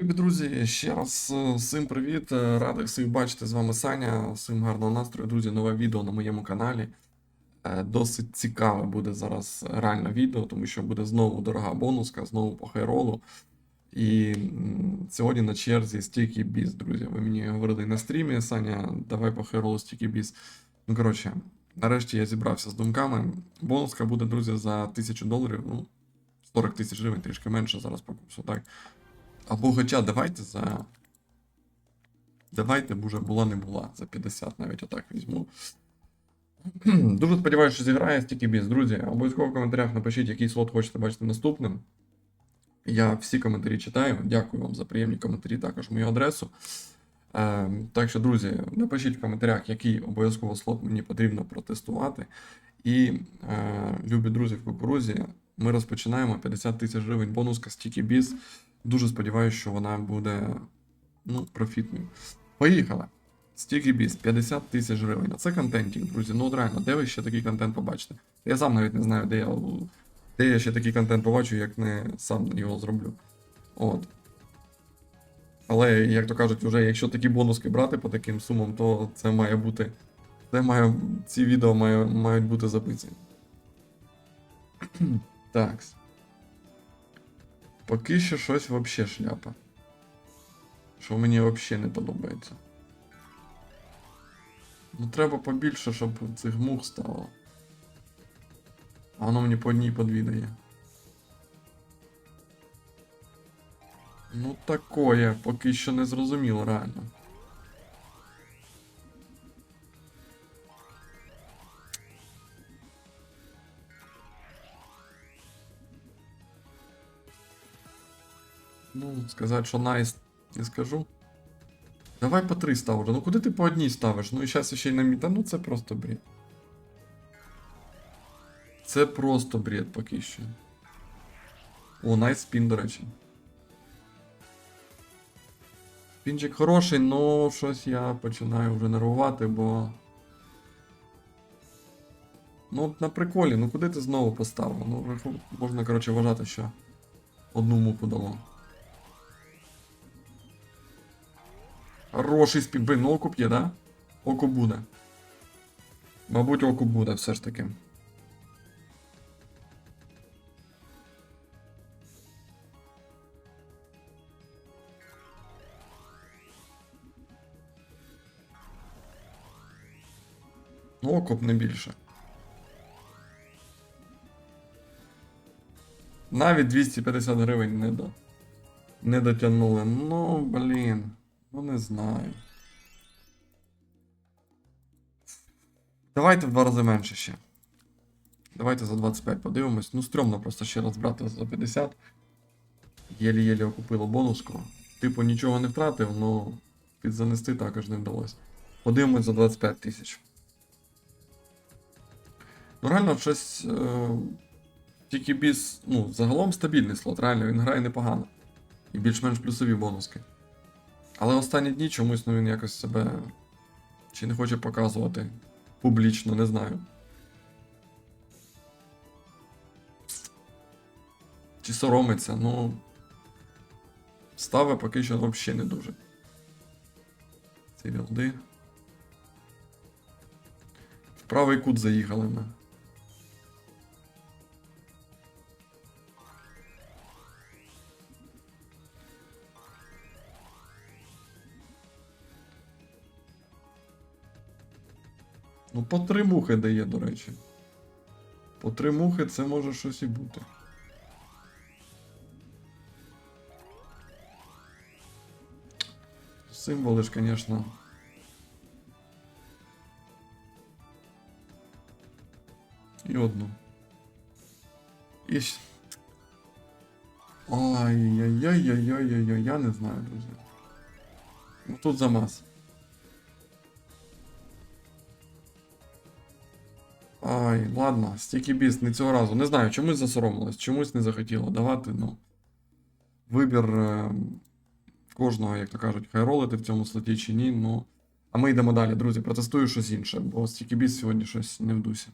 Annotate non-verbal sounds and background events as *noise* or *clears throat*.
Любі друзі, ще раз е, всім привіт. е, Радий всіх бачити з вами Саня. Всім гарного настрою, друзі. Нове відео на моєму каналі. Е, Досить цікаве буде зараз реально відео, тому що буде знову дорога бонуска, знову по хайролу. І сьогодні на черзі Sticky Biz, друзі. Ви мені говорили на стрімі, Саня, давай по хайролу Sticky Biz. Ну, коротше, нарешті я зібрався з думками. Бонуска буде, друзі, за 1000 доларів. Ну, 40 тисяч гривень, трішки менше зараз по курсу, так. Або хоча давайте за. Давайте, бо вже була не була. За 50 навіть отак візьму. *clears throat* Дуже сподіваюся, що зіграє стільки біз. Друзі, обов'язково в коментарях напишіть, який слот хочете бачити наступним. Я всі коментарі читаю. Дякую вам за приємні коментарі, також мою адресу. Е, так що, друзі, напишіть в коментарях, який обов'язково слот мені потрібно протестувати. І, е, любі друзі, в кукурузі, ми розпочинаємо 50 тисяч гривень бонуска стільки біз. Дуже сподіваюся, що вона буде ну, профітною. Поїхали. Стільки біз, 50 тисяч гривень. Це контентик, друзі. Ну от реально, де ви ще такий контент побачите? Я сам навіть не знаю, де я, де я ще такий контент побачу, як не сам його зроблю. От. Але, як то кажуть, вже якщо такі бонуски брати по таким сумам, то це має бути. Це має. Ці відео має, мають бути записані. *clears throat* Так. Поки що щось вообще шляпа. Що мені взагалі не подобається. Ну треба побільше, щоб цих мух стало. А воно мені по одній подвідає. Ну такое, поки що не зрозуміло реально. Ну, сказати, що найс не скажу. Давай по три став уже. Ну куди ти по одній ставиш? Ну і зараз ще й на міта. Ну це просто бред. Це просто бред поки що. О, найс спін, до речі. Спінчик хороший, но щось я починаю вже нервувати, бо. Ну, от на приколі, ну куди ти знову поставив? Ну, можна, коротше, вважати, що одну муку дало. Хороший спін. Блин, ну окуп є, да? Окуп буде. Мабуть, окуп буде все ж таки. Ну, окуп не більше. Навіть 250 гривень не до. Не дотягнули. Ну, блін. Ну не знаю. Давайте в два рази менше ще. Давайте за 25 подивимось. Ну, стрьомно просто ще раз брати за 50. Єлі-єлі окупило бонуску. Типу нічого не втратив, ну підзанести також не вдалося. Подивимось за 25 тисяч. Ну, реально, щось. Е... Тільки біс, ну, загалом стабільний слот, реально, він грає непогано. І більш-менш плюсові бонуски. Але останні дні чомусь ну, він якось себе чи не хоче показувати публічно, не знаю. Чи соромиться, ну. Стави поки що взагалі не дуже. Ці білди. В правий кут заїхали ми. Ну, по три мухи дає, до речі. По три мухи це може щось і бути. Символи ж, звісно. І одну. І... щ- Ай-яй-яй-яй-яй-яй, я не знаю, друзі. Ну тут замаз. Ай, ладно, стільки біс, не цього разу. Не знаю, чомусь засоромилась, чомусь не захотіла давати, ну. Вибір е, кожного, як то кажуть, хай ролити в цьому слоті чи ні, ну. А ми йдемо далі, друзі. Протестую щось інше, бо стільки біс сьогодні щось не вдуся.